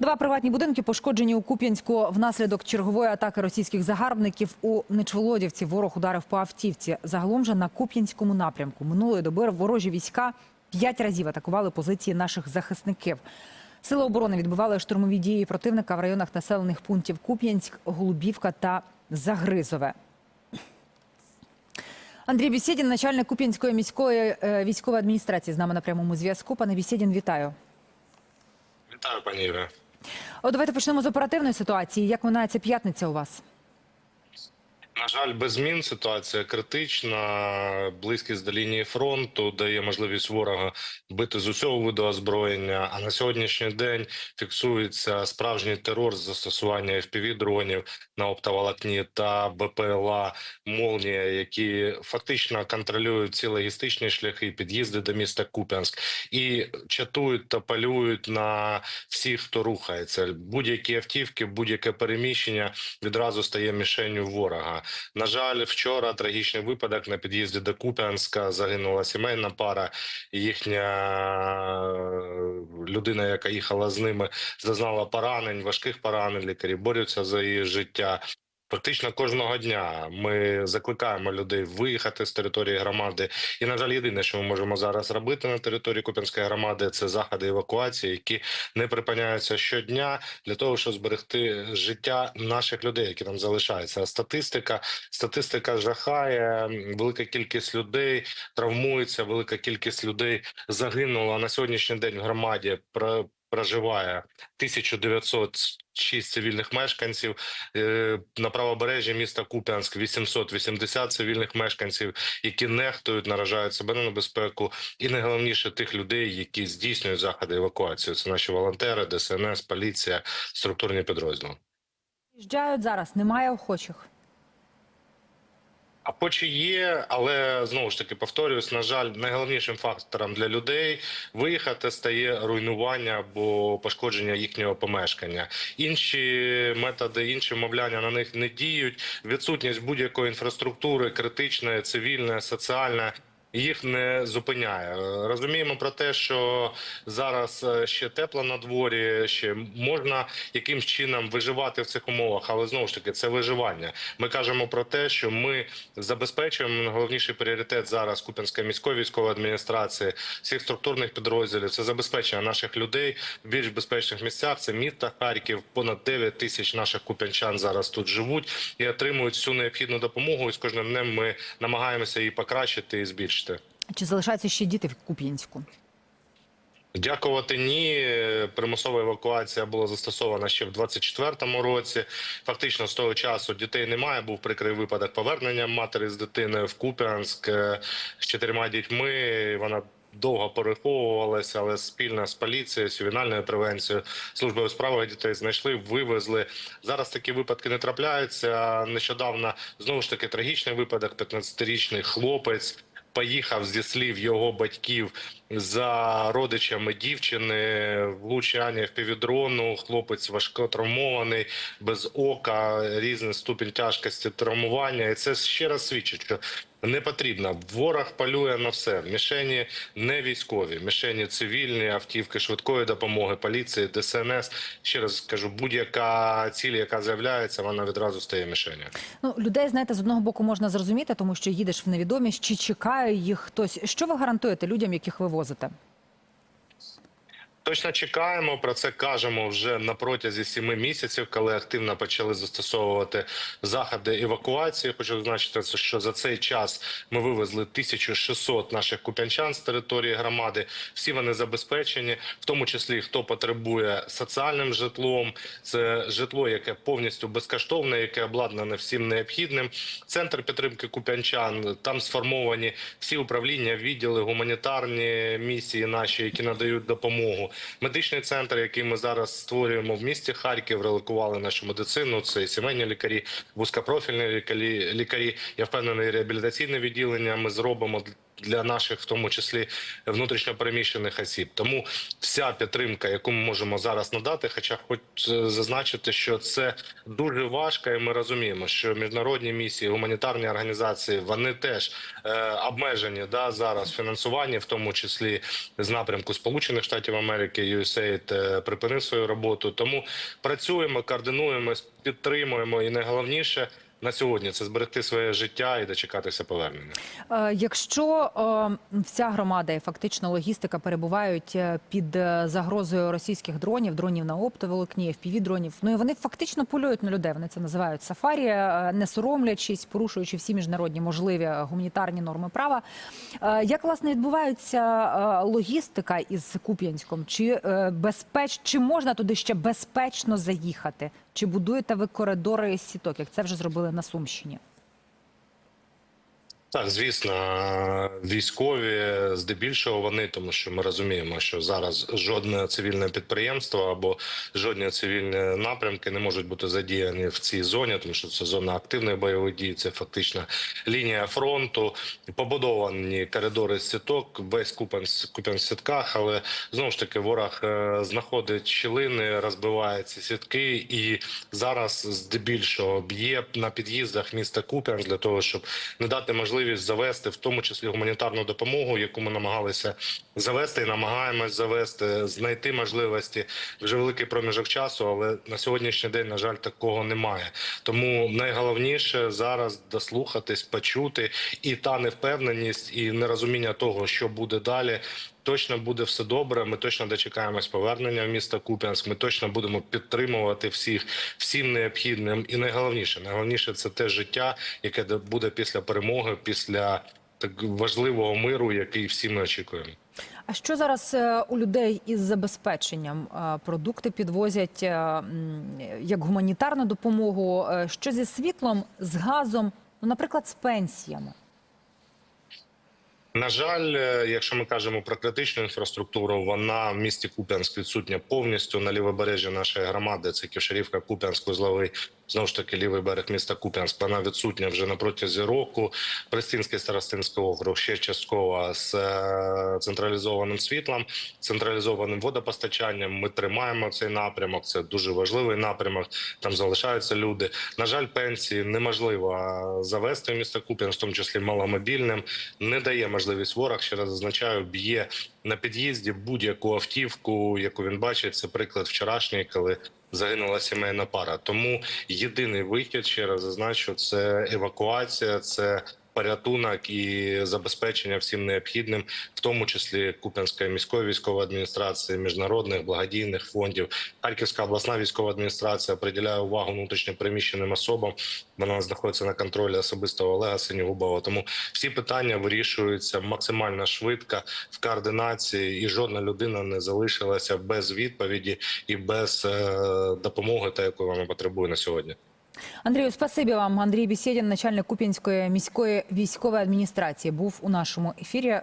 Два приватні будинки пошкоджені у Куп'янську внаслідок чергової атаки російських загарбників у Нечволодівці. Ворог ударив по автівці. Загалом же на Куп'янському напрямку минулої доби ворожі війська п'ять разів атакували позиції наших захисників. Сили оборони відбивали штурмові дії противника в районах населених пунктів Куп'янськ, Голубівка та Загризове. Андрій Бісєдін, начальник Куп'янської міської е, військової адміністрації, з нами на прямому зв'язку. Пане Бісєдін, вітаю. Вітаю, пані Ігоре. От давайте почнемо з оперативної ситуації. Як минається п'ятниця у вас? На жаль, без змін ситуація критична. Близькість до лінії фронту дає можливість ворога бити з усього виду озброєння. А на сьогоднішній день фіксується справжній терор з застосування fpv дронів на оптоволокні та БПЛА «Молнія», які фактично контролюють ці логістичні шляхи, під'їзди до міста Куп'янськ і чатують та полюють на всіх, хто рухається. Будь-які автівки, будь-яке переміщення відразу стає мішенню ворога. На жаль, вчора трагічний випадок на під'їзді до Куп'янська загинула сімейна пара. Їхня людина, яка їхала з ними, зазнала поранень, важких поранень. Лікарі борються за її життя. Практично кожного дня ми закликаємо людей виїхати з території громади. І на жаль, єдине, що ми можемо зараз робити на території Куп'янської громади, це заходи евакуації, які не припиняються щодня для того, щоб зберегти життя наших людей, які там залишаються. Статистика статистика жахає. Велика кількість людей травмується, велика кількість людей загинула на сьогоднішній день в громаді. Про проживає 1906 цивільних мешканців. Е, На правобережжі міста Куп'янськ 880 цивільних мешканців, які нехтують, наражають себе на небезпеку, і найголовніше тих людей, які здійснюють заходи евакуації. Це наші волонтери, ДСНС, поліція, структурні підрозділи. Їжджають зараз, немає охочих. А почі є, але знову ж таки повторюсь, на жаль, найголовнішим фактором для людей виїхати стає руйнування або пошкодження їхнього помешкання. Інші методи, інші мовляння на них не діють. Відсутність будь-якої інфраструктури, критичної, цивільної, соціальної. Їх не зупиняє. Розуміємо про те, що зараз е, ще тепло на дворі, ще можна якимсь чином виживати в цих умовах, але знову ж таки це виживання. Ми кажемо про те, що ми забезпечуємо найголовніший пріоритет зараз Куп'янської міської військової адміністрації, всіх структурних підрозділів. Це забезпечення наших людей в більш безпечних місцях. Це місто Харків. Понад 9 тисяч наших куп'янчан зараз тут живуть і отримують всю необхідну допомогу. І з кожним днем ми намагаємося її покращити і збільшити. Чи залишаються ще діти в Куп'янську? Дякувати ні. Примусова евакуація була застосована ще в 24-му році. Фактично з того часу дітей немає. Був прикрий випадок повернення матері з дитиною в Куп'янськ е, з чотирма дітьми. Вона довго переховувалася, але спільно з поліцією, ювенальною превенцією, службою у справах дітей знайшли, вивезли. Зараз такі випадки не трапляються. Нещодавно знову ж таки трагічний випадок. 15-річний хлопець. Поїхав зі слів його батьків за родичами дівчини, влучання в півдрону. Хлопець важко травмований, без ока, різний ступінь тяжкості травмування. І це ще раз свідчить, що не потрібна. Ворог палює на все. Мішені не військові, мішені цивільні, автівки швидкої допомоги, поліції, ДСНС. Ще раз скажу, будь-яка ціль, яка з'являється, вона відразу стає мішенью. Ну, людей, знаєте, з одного боку можна зрозуміти, тому що їдеш в невідомість, чи чекає їх хтось. Що ви гарантуєте людям, яких ви возите? Точно чекаємо про це. кажемо вже на протязі сіми місяців, коли активно почали застосовувати заходи евакуації. Хочу зазначити, що за цей час ми вивезли 1600 наших куп'янчан з території громади. Всі вони забезпечені, в тому числі хто потребує соціальним житлом. Це житло, яке повністю безкоштовне, яке обладнане всім необхідним. Центр підтримки куп'янчан там сформовані всі управління, відділи, гуманітарні місії наші, які надають допомогу. Медичний центр, який ми зараз створюємо в місті Харків, релокували нашу медицину. Це і сімейні лікарі, вузькопрофільні лікарі. лікарі. Я впевнений, реабілітаційне відділення ми зробимо для наших, в тому числі внутрішньопереміщених осіб. Тому вся підтримка, яку ми можемо зараз надати, хоча хоч е, зазначити, що це дуже важко, і ми розуміємо, що міжнародні місії, гуманітарні організації вони теж е, обмежені да зараз фінансування, в тому числі з напрямку Сполучених Штатів Америки, USAID е, припинив свою роботу. Тому працюємо, координуємо, підтримуємо, і найголовніше на сьогодні це зберегти своє життя і дочекатися повернення. Е, Якщо е, вся громада і фактично логістика перебувають е, під загрозою російських дронів, дронів на оптоволокні, fpv дронів, ну і вони фактично полюють на людей. Вони це називають сафарі, не соромлячись, порушуючи всі міжнародні можливі гуманітарні норми права. Як власне відбувається логістика із Куп'янськом? Чи безпеч, чи можна туди ще безпечно заїхати? Чи будуєте ви коридори сіток, як це вже зробили на Сумщині? Так, звісно, військові здебільшого вони, тому що ми розуміємо, що зараз жодне цивільне підприємство або жодні цивільні напрямки не можуть бути задіяні в цій зоні, тому що це зона активної бойової дії, це фактично лінія фронту, побудовані коридори сіток, весь купен купен сітках, але знову ж таки ворог е, знаходить щілини, розбиває ці сітки, і зараз здебільшого б'є на під'їздах міста Куп'янськ для того, щоб не дати можливість завести, в тому числі гуманітарну допомогу, яку ми намагалися завести і намагаємось завести, знайти можливості вже великий проміжок часу. Але на сьогоднішній день, на жаль, такого немає. Тому найголовніше зараз дослухатись, почути і та невпевненість, і нерозуміння того, що буде далі. Точно буде все добре. Ми точно дочекаємось повернення в місто Куп'янськ. Ми точно будемо підтримувати всіх всім необхідним. І найголовніше, найголовніше це те життя, яке буде після перемоги, після так важливого миру, який всі ми очікуємо. А що зараз е, у людей із забезпеченням? Е, Продукти підвозять е, як гуманітарну допомогу. Що зі світлом, з газом, ну, наприклад, з пенсіями? На жаль, е, якщо ми кажемо про критичну інфраструктуру, вона в місті Куп'янськ відсутня повністю на лівобережжі нашої громади. Це Ківшарівка, Куп'янськ, Узловий, знову ж таки лівий берег міста Куп'янськ. Вона відсутня вже на протязі року. Пристинський старостинський округ ще частково з е, централізованим світлом, централізованим водопостачанням. Ми тримаємо цей напрямок. Це дуже важливий напрямок. Там залишаються люди. На жаль, пенсії неможливо завести в місто Куп'янськ, в тому числі маломобільним. Не дає можливість ворог. Ще раз зазначаю, б'є на під'їзді будь-яку автівку, яку він бачить. Це приклад вчорашній, коли загинула сімейна пара. Тому єдиний вихід, ще раз зазначу, це евакуація, це порятунок і забезпечення всім необхідним, в тому числі Куп'янської міської військової адміністрації, міжнародних благодійних фондів. Харківська обласна військова адміністрація приділяє увагу внутрішньо переміщеним особам. Вона знаходиться на контролі особистого Олега Синігубова. Тому всі питання вирішуються максимально швидко в координації, і жодна людина не залишилася без відповіді і без е, допомоги, та якої вона потребує на сьогодні. Андрію, спасибі вам. Андрій Бісєдін, начальник Куп'янської міської військової адміністрації, був у нашому ефірі.